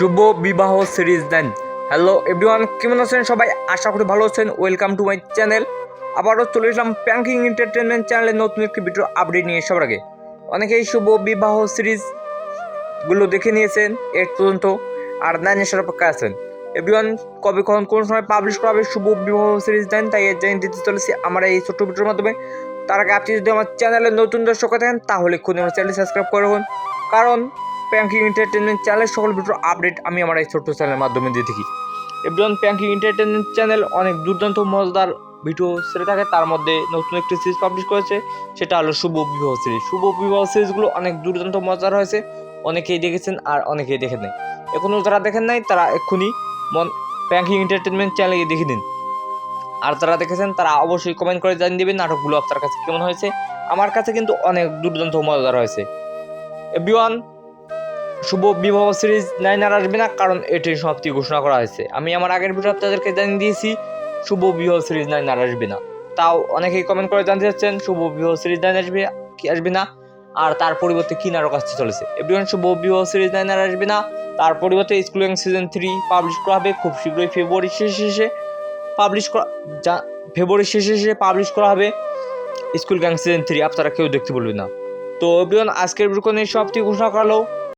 শুভ বিবাহ সিরিজ দেন hello everyone কেমন আছেন সবাই? আশা করি ভালো আছেন। ওয়েলকাম টু মাই চ্যানেল আবারও চলে এসলাম প্যাঙ্কিং এন্টারটেনমেন্ট চ্যানেলে নতুন একটি ভিডিও আপডেট নিয়ে সবার আগে। অনেকেই শুভ বিবাহ সিরিজগুলো দেখে নিয়েছেন, এর পর্যন্ত আর নাইন এসার অপেক্ষা আছেন। এভরিওয়ান কবে কখন কোন সময় পাবলিশ করা হবে শুভ বিবাহ সিরিজ দেন তাই এর জানিয়ে দিতে চলেছি আমার এই ছোট্ট ভিডিওর মাধ্যমে। তার আগে আপনি যদি আমার চ্যানেলে নতুন দর্শক থাকেন, তাহলে খুব আমার চ্যানেল সাবস্ক্রাইব করে রাখুন। কারণ প্যাঙ্কিং এন্টারটেনমেন্ট চ্যানেলের সকল ভিডিও আপডেট আমি আমার এই ছোট্ট চ্যানেলের মাধ্যমে দিয়ে থাকি। এবং প্যাঙ্কিং এন্টারটেনমেন্ট চ্যানেল অনেক দুর্দান্ত মজাদার ভিডিও ছেড়ে থাকে। তার মধ্যে নতুন একটি সিরিজ পাবলিশ করেছে, সেটা হলো শুভ বিবাহ সিরিজ শুভ বিবাহ সিরিজগুলো অনেক দুর্দান্ত মজাদার হয়েছে। অনেকেই দেখেছেন আর অনেকেই দেখেন নাই। এখনও যারা দেখেন নাই, তারা এক্ষুনি মন প্যাঙ্কিং এন্টারটেনমেন্ট চ্যানেলে গিয়ে দেখে দিন আর যারা দেখেছেন, তারা অবশ্যই কমেন্ট করে জানিয়ে দেবেন নাটকগুলো আপনার কাছে কেমন হয়েছে। আমার কাছে কিন্তু অনেক দুর্দান্ত মজাদার হয়েছে। এভরিওয়ান শুভ বিবাহ সিরিজ নাইন আর আসবে না, কারণ এটির সমাপ্তি ঘোষণা করা হয়েছে। আমি আমার আগের ভিডিও আপনাদেরকে জানিয়ে দিয়েছি, শুভ বিবাহ সিরিজ নাইন আর আসবে না। তাও অনেকেই কমেন্ট করে জানতে চাচ্ছেন, শুভ বিবাহ সিরিজ নাইন আসবে, কি আসবে না? আর তার পরিবর্তে কি নাটক আসতে চলেছে? এভরিওয়ান শুভ বিবাহ সিরিজ নাইন আর আসবে না। তার পরিবর্তে স্কুল সিজন থ্রি পাবলিশ করা হবে, খুব শীঘ্রই ফেব্রুয়ারি শেষে শেষে পাবলিশ করা যা ফেব্রুয়ারি শেষে শেষে পাবলিশ করা হবে স্কুল গ্যাং সিজন থ্রি আপনারা কেউ দেখতে বলবেন না। তো এভরিওয়ান আজকের নিয়ে সবটি ঘোষণা করা হলো